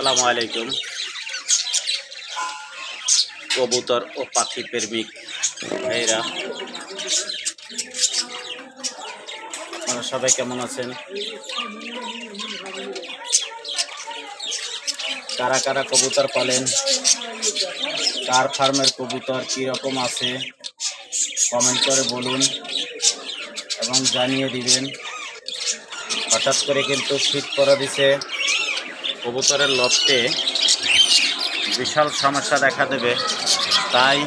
আসসালামু আলাইকুম। কবুতর ও পাখি প্রেমিক ভাইরা আপনারা সবাই কেমন আছেন? কারা কারা কবুতর পালেন? কার ফার্মের কবুতর কী রকম আছে? কমেন্ট করে বলুন এবং জানিয়ে দিবেন। হঠাৎ করে কিন্তু শীত করে দিছে। কবুতরের লফটে বিশাল সমস্যা দেখা দেবে। তাই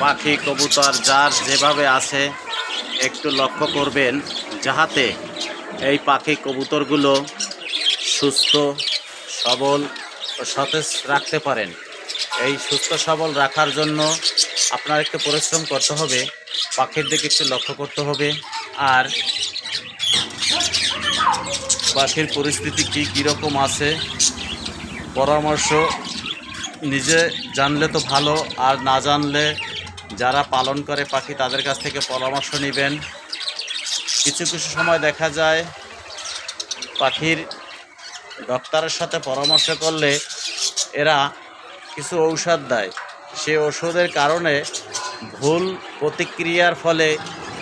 পাখি, কবুতর, যার যেভাবে আছে, একটু লক্ষ্য করবেন যাহাতে এই পাখি কবুতরগুলো সুস্থ, সবল ও সতেজ রাখতে পারেন। এই সুস্থ, সবল রাখার জন্য আপনার একটু পরিশ্রম করতে হবে, পাখির দিকে একটু লক্ষ্য করতে হবে। আর পাখির পরিস্থিতি কী, কীরকম আছে, পরামর্শ নিজে জানলে তো ভালো, আর না জানলে যারা পালন করে পাখি তাদের কাছ থেকে পরামর্শ নেবেন। কিছু কিছু সময় দেখা যায় পাখির ডক্টরের সাথে পরামর্শ করলে এরা কিছু ঔষধ দেয়। সে ওষুধের কারণে ভুল প্রতিক্রিয়ার ফলে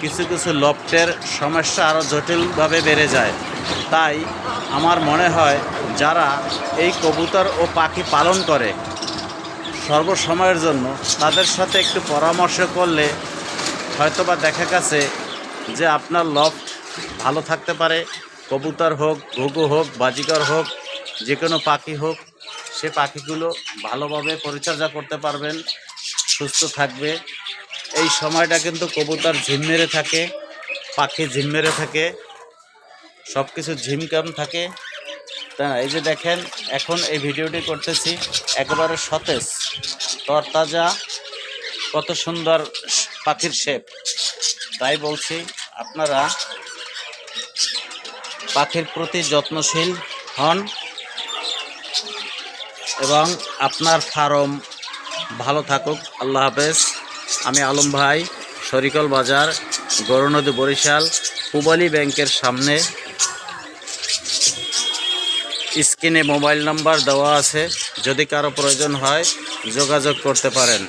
কিছু কিছু লফটের সমস্যা আরও জটিলভাবে বেড়ে যায়। তাই আমার মনে হয় যারা এই কবুতর ও পাখি পালন করে সর্বসময়ের জন্য তাদের সাথে একটু পরামর্শ করলে হয়তোবা দেখা গেছে যে আপনার লফট ভালো থাকতে পারে। কবুতর হোক, ঘুঘু হোক বাজিকর হোক, যে কোনো পাখি হোক, সে পাখিগুলো ভালোভাবে পরিচর্যা করতে পারবেন, সুস্থ থাকবে। এই সময়টা কিন্তু কবুতর ঝিম মেরে থাকে, পাখি ঝিম মেরে থাকে। সব কিছু ঝিমকাম থাকে। তা এই যে দেখেন, এখন এই ভিডিওটি করতেছি একেবারে সতেজ, তরতাজা, কত সুন্দর পাখির শেপ। তাই বলছি, আপনারা পাখির প্রতি যত্নশীল হন এবং আপনার ফার্ম ভালো থাকুক। আল্লাহ হাফেজ। আমি আলম ভাই, শরিকল বাজার গৌরনদী বরিশাল, পুবালি ব্যাংকের সামনে। স্ক্রিনে মোবাইল নাম্বার দেওয়া আছে। যদি কারও প্রয়োজন হয় যোগাযোগ করতে পারেন।